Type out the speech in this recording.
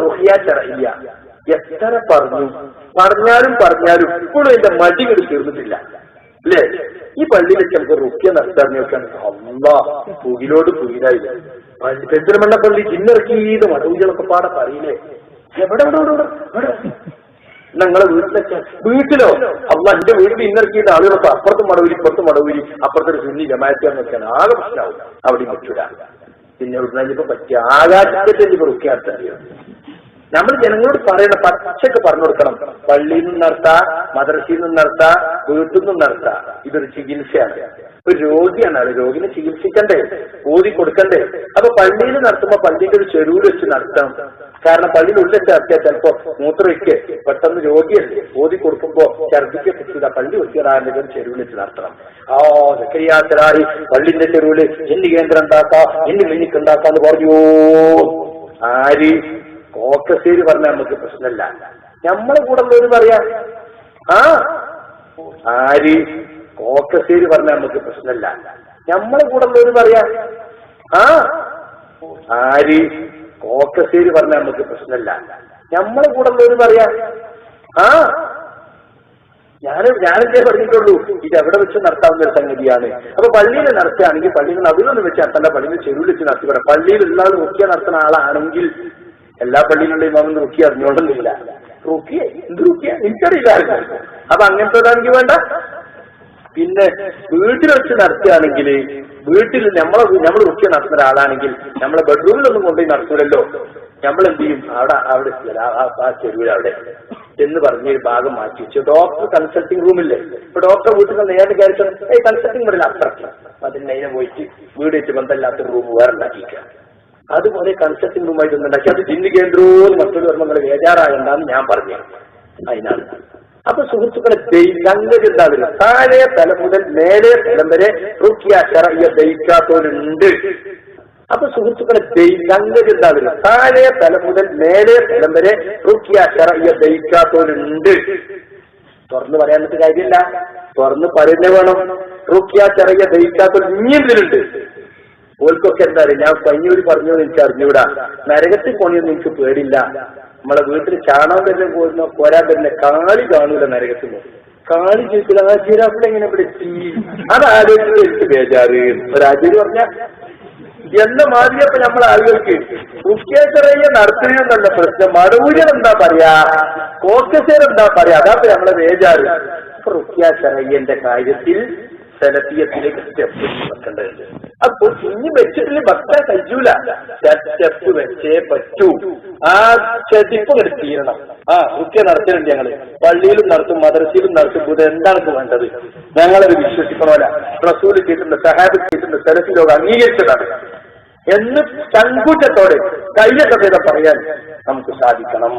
റുഹിയ എത്ര പറഞ്ഞു? പറഞ്ഞാലും പറഞ്ഞാലും ഇപ്പോഴും എന്റെ മടികൾ തീർന്നിട്ടില്ല. അല്ലേ? ഈ പള്ളി വെച്ച് നമുക്ക് റുക്കിയ നടത്താൻ നോക്കാൻ അമ്മാ പുകിലോട് പുകിലായി. പെരുന്തൽമണ്ണ പള്ളി ചിന്നിറക്കിയത് മടവുകളൊക്കെ പാടെ പറയില്ലേ? എവിടെ എവിടെ എവിടെ വീട്ടിലൊക്കെ വീട്ടിലോ അല്ല എന്റെ വീട്ടിൽ ഇന്നിറക്കിയിട്ട് ആളുകളൊക്കെ അപ്പുറത്തും മടവൂരി ഇപ്പുറത്തും മടവൂരി അപ്പുറത്തൊരു സുന്നി ജമാറ്റാന്നൊക്കെയാണ് ആകെ പ്രശ്നമാവും. അവിടെ പറ്റൂല. പിന്നെ ഇപ്പൊ പറ്റിയ ആകാശത്തിന്റെ വൃക്കാത്ത നമ്മൾ ജനങ്ങളോട് പറയണം പച്ചക്ക് പറഞ്ഞു കൊടുക്കണം. പള്ളിയിൽ നിന്ന് നടത്താം മദ്രസയിൽ നിന്ന് നടത്താം വീട്ടിൽ നിന്ന് നടത്താം. ഇതൊരു ചികിത്സയാണ്. ഒരു രോഗിയാണ് ആൾ. രോഗിനെ ചികിത്സിക്കണ്ടേ ഊതി കൊടുക്കണ്ടേ. അപ്പൊ പള്ളിയിൽ നടത്തുമ്പോ പള്ളിന്റെ ഒരു ചെരുവിൽ വെച്ച് നടത്തണം. കാരണം പള്ളിയിൽ ഉള്ളിട്ട് ചേർത്തിയാൽ ചിലപ്പോ മൂത്രയ്ക്ക് പെട്ടെന്ന് രോഗിയല്ലേ. ഊതി കൊടുക്കുമ്പോ ഛർദിക്ക് പറ്റില്ല. പള്ളി വെക്കാറാണെങ്കിൽ ചെരുവിൽ വെച്ച് നടത്തണം. ആ ചക്രിയാത്തരായി പള്ളിന്റെ ചെരുവിൽ എന്ത് കേന്ദ്രം ഉണ്ടാക്കാം എന്ത് ക്ലിനിക്ക് ഉണ്ടാക്കാന്ന് പറഞ്ഞു. ആര്? കോക്കസേരി പറഞ്ഞാൽ നമുക്ക് പ്രശ്നമില്ല. നമ്മളെ കൂടെ ഉള്ളവര് പറയാ ആ ആര്? കോക്കശ്ശേരി പറഞ്ഞാൽ നമുക്ക് പ്രശ്നമില്ല. നമ്മളെ കൂടെ ഉള്ളവര് പറയാ ആ ആര് കോക്കശ്ശേരി പറഞ്ഞാൽ നമുക്ക് പ്രശ്നമില്ല. നമ്മളെ കൂടെ ഉള്ളവര് പറയാ ആ ഞാൻ ഞാനെന്തേ പറഞ്ഞിട്ടുള്ളൂ ഇത് എവിടെ വെച്ച് നടത്താവുന്ന ഒരു സംഗതിയാണ്. അപ്പൊ പള്ളിയിൽ നടത്തുകയാണെങ്കിൽ പള്ളിയിൽ നടുവിലൊന്നും വെച്ച് നടത്തല്ല പള്ളിയിൽ ചെരുവിൽ വെച്ച് നടത്തിക്കൂടെ പള്ളിയിൽ ഉള്ള റുക്കിയ നടത്തുന്ന ആളാണെങ്കിൽ എല്ലാ പള്ളിയിലുള്ള ഇമാമും റുക്കി അറിഞ്ഞോണ്ടെന്നില്ല റുക്കിയ? എന്ത് റുക്കിയ? എനിക്കറിയില്ല അപ്പൊ അങ്ങനത്തെ വേണ്ട. പിന്നെ വീട്ടിൽ വെച്ച് നടത്തുകയാണെങ്കിൽ വീട്ടിൽ നമ്മളെ നമ്മൾ റുക്കിയ നടത്തുന്ന ഒരാളാണെങ്കിൽ നമ്മളെ ബെഡ്റൂമിലൊന്നും കൊണ്ടുപോയി നടത്തൂലല്ലോ. നമ്മൾ എന്ത് ചെയ്യും? അവിടെ അവിടെ ആ- ചെരുവിൽ അവിടെ എന്ന് പറഞ്ഞ് ഒരു ഭാഗം മാറ്റി വെച്ചു. ഡോക്ടർ കൺസൾട്ടിംഗ് റൂമില്ലേ ഇപ്പൊ ഡോക്ടർ വീട്ടിൽ നിന്ന് നേരിട്ട് കയറിച്ചു ഏയ് കൺസൾട്ടിംഗ് റൂമിൽ അത്രയ്ക്ക് അതിന് അതിനെ പോയിട്ട് വീട് വെച്ച് ബന്ധമില്ലാത്ത റൂം വേറെ ഉണ്ടാക്കിയിരിക്കുക അതുപോലെ കൺസൾട്ടിംഗ് റൂമായിട്ട് ഉണ്ടാക്കി അത് ജിന്ന് കേന്ദ്രവും മറ്റൊരു ധർമ്മങ്ങൾ വേജാറാകണ്ടെന്ന് ഞാൻ പറഞ്ഞു അതിനാണ്. അപ്പൊ സുഹൃത്തുക്കളെ ദൈ- എന്താണ് താഴെ തല മുതൽ മേലെ തലം വരെ റുക്കിയ ശറയ്യ ദഹിക്കാത്തവരുണ്ട് അപ്പൊ സുഹൃത്തുക്കളെ ദൈ- എന്താണ് താഴെ തല മുതൽ മേലെ തലം വരെ റുക്കിയ ശറയ്യ ദയിക്കാത്തവരുണ്ട് തുറന്ന് പറയാൻ കാര്യമില്ല. തുറന്ന് പറയുന്ന വേണം. റുക്കിയ ചെറിയ ദഹിക്കാത്തവർ ഇനിയുണ്ട് ഓൽക്കൊക്കെ എന്താ അറിയാം ഞാൻ പയ്യൂര് പറഞ്ഞു എനിക്ക് അറിഞ്ഞൂടാ. നരകത്തിൽ പോണിയൊന്നും എനിക്ക് പേടില്ല. നമ്മളെ വീട്ടിൽ ചാണകം തന്നെ പോരുന്ന പോരാൻ തന്നെ കാളി കാണൂല നരകത്തിൽ കാളി ചോദിക്കില്ല ആ ജിറാഫിൽ എങ്ങനെ പിടിച്ചു അത് ആലോചിച്ചത് ബേജാറ്. ഒരാചാര്യ പറഞ്ഞ എന്ന മാതിരിയപ്പോ നമ്മളെ ആളുകൾക്ക് മുഖ്യേശ്വരയ്യ നടത്തുകയെന്നല്ല പ്രശ്നം. മടവൂര്യൻ എന്താ പറയാ? കോക്കസേർ എന്താ പറയാ? അതാ നമ്മളെ ബേജാറ്. അപ്പൊ റുക്യാശരയ്യന്റെ കാര്യത്തിൽ സെലഫിയത്തിലേക്ക് സ്റ്റെപ്പ് വെക്കേണ്ടതുണ്ട്. അപ്പൊ ഇനി വെച്ചിട്ടില്ല ഭക്ത കഴിയൂല. സ്റ്റെപ്പ് വെച്ചേ പറ്റൂ. ആ ചതിപ്പ് തീരണം. ആ ഒക്കെ നടത്തിയിട്ടുണ്ട് ഞങ്ങൾ. പള്ളിയിലും നടത്തും മദ്രസയിലും നടത്തും. ഇത് എന്താണ് വേണ്ടത്? ഞങ്ങളത് വിശ്വസിക്കണമല്ല. റസൂൽ ചെയ്തിട്ടുണ്ട് സഹാബ് ചെയ്തിട്ടുണ്ട് സെലഫി ലോകം അംഗീകരിച്ചതാണ്. എന്ന് ചങ്കൂറ്റത്തോടെ കയ്യൊക്കെ പറയാൻ നമുക്ക് സാധിക്കണം.